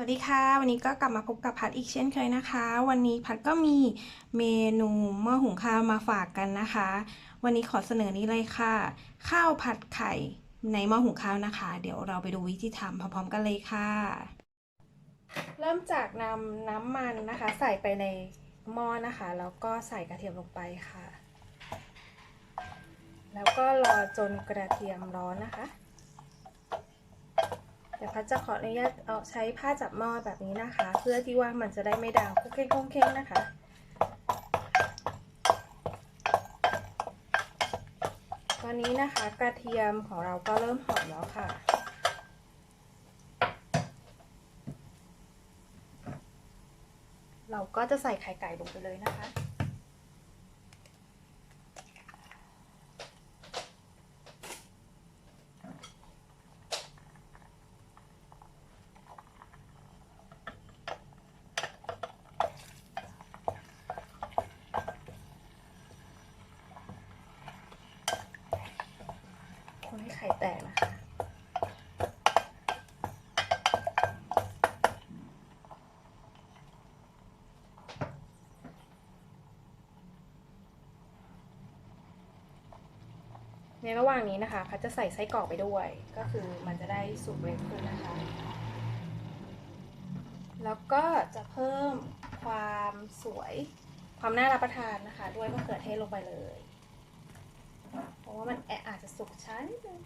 สวัสดีค่ะ วันนี้ก็กลับมาพบกับพัดอีกเช่นเคยนะคะ วันนี้พัดก็มีเมนูหม้อหุงข้าวมาฝากกันนะคะ วันนี้ขอเสนอนี้เลยค่ะ ข้าวผัดไข่ในหม้อหุงข้าวนะคะ เดี๋ยวเราไปดูวิธีทำพร้อมๆกันเลยค่ะ เริ่มจากนำน้ำมันนะคะ ใส่ไปในหม้อนะคะ แล้วก็ใส่กระเทียมลงไปค่ะ แล้วก็รอจนกระเทียมร้อนนะคะ เดี๋ยวพัดจะขออนุญาตเอาใช้ผ้าจับหม้อแบบนี้นะคะ เพื่อที่ว่ามันจะได้ไม่ดังคุกเค้งคุกเค้งนะคะตอนนี้นะคะกระเทียมของเราก็เริ่มหอมแล้วค่ะเราก็จะใส่ไข่ไก่ลงไปเลยนะคะ ไข่แตกนะคะ ในระหว่างนี้นะคะพัดจะใส่ไส้กรอกไปด้วย ก็คือมันจะได้สุกเร็วขึ้นนะคะ แล้วก็จะเพิ่มความสวยความน่ารับประทานนะคะ ด้วยมะเขือเทศลงไปเลย ราะว่ามันแออาจจะสุกช้านิดนึง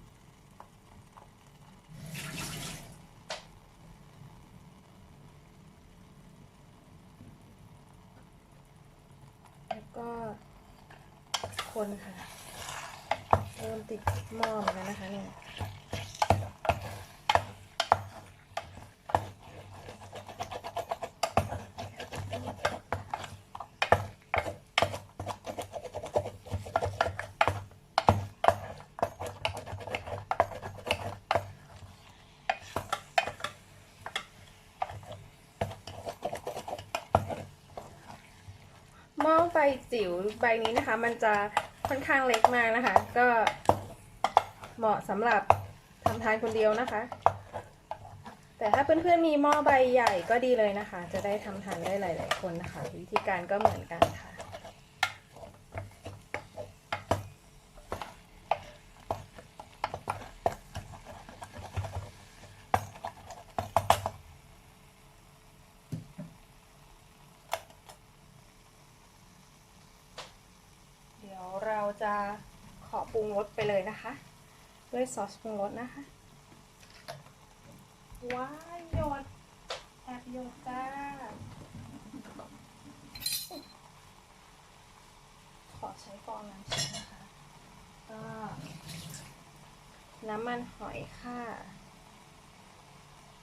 แล้วก็คนค่ะ เริ่มติดหม้อเหมือนกันนะคะ หม้อไฟจิ๋วใบนี้นะคะ มันจะค่อนข้างเล็กมากนะคะ ก็เหมาะสำหรับทำทานคนเดียวนะคะ แต่ถ้าเพื่อนๆมีหม้อใบใหญ่ก็ดีเลยนะคะ จะได้ทำทานได้หลาย ๆ คนนะคะ วิธีการก็เหมือนกันค่ะ เดี๋ยวเรา จะขอปรุงรสไปเลยนะคะ ด้วยซอสปรุงรสนะคะ ว้ายหยดแอบหยดจ้า ขอใช้ฟองน้ำชิ้นนะคะก็น้ำมันหอยค่ะ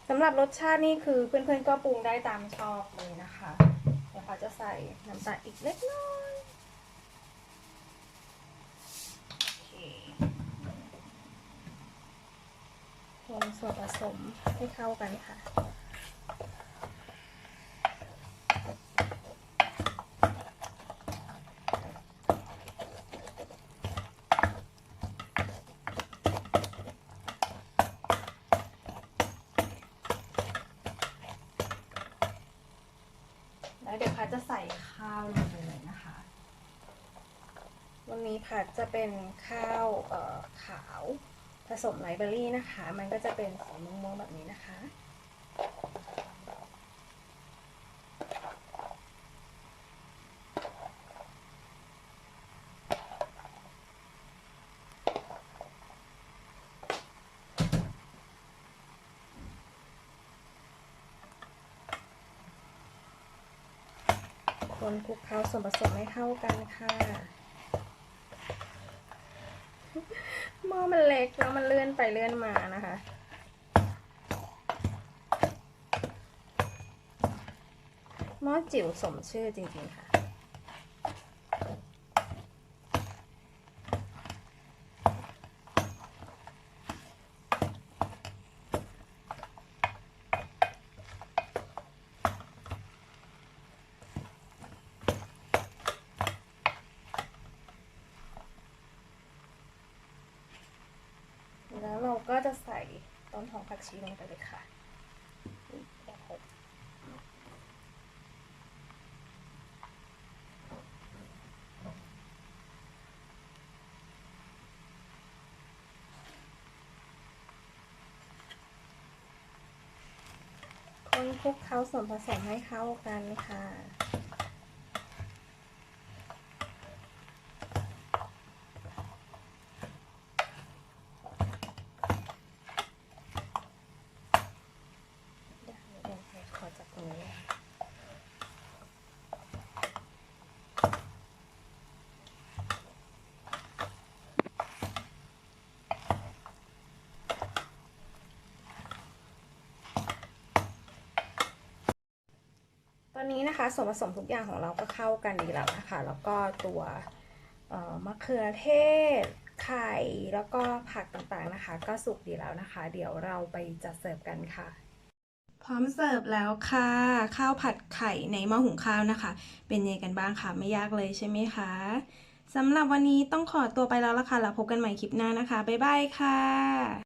สำหรับรสชาตินี่คือเพื่อนๆก็ปรุงได้ตามชอบเลยนะคะเดี๋ยวเขาจะใส่น้ำตาลอีกเล็กน้อย โอเคคนส่วนผสมให้เข้ากันค่ะแล้วเดี๋ยวพัดจะใส่ข้าวลงไป นี้ผัดจะเป็นข้าวขาวผสมไลเบอรี่นะคะ มันก็จะเป็นสีม่วงๆแบบนี้นะคะ คนคลุกเคล้าส่วนผสมให้เข้ากันค่ะ หม้อมันเล็กแล้วมันเลื่อนไปเลื่อนมานะคะหม้อจิ๋วสมชื่อจริงๆค่ะ ต้นหอมผักชีลงไปเลยค่ะคนคลุกเขาส่วนผสมให้เข้ากันค่ะ นี้นะคะส่วนผสมทุกอย่างของเราก็เข้ากันดีแล้วนะคะ แล้วก็ตัวมะเขือเทศ ไข่แล้วก็ผักต่างๆนะคะ ก็สุกดีแล้วนะคะ เดี๋ยวเราไปจัดเสิร์ฟกันค่ะ พร้อมเสิร์ฟแล้วค่ะ ข้าวผัดไข่ในหม้อหุงข้าวนะคะ เป็นยังไงกันบ้างคะไม่ยากเลยใช่ไหมคะสำหรับวันนี้ต้องขอตัวไปแล้วละค่ะแล้วพบกันใหม่คลิปหน้านะคะ บ๊ายบายค่ะ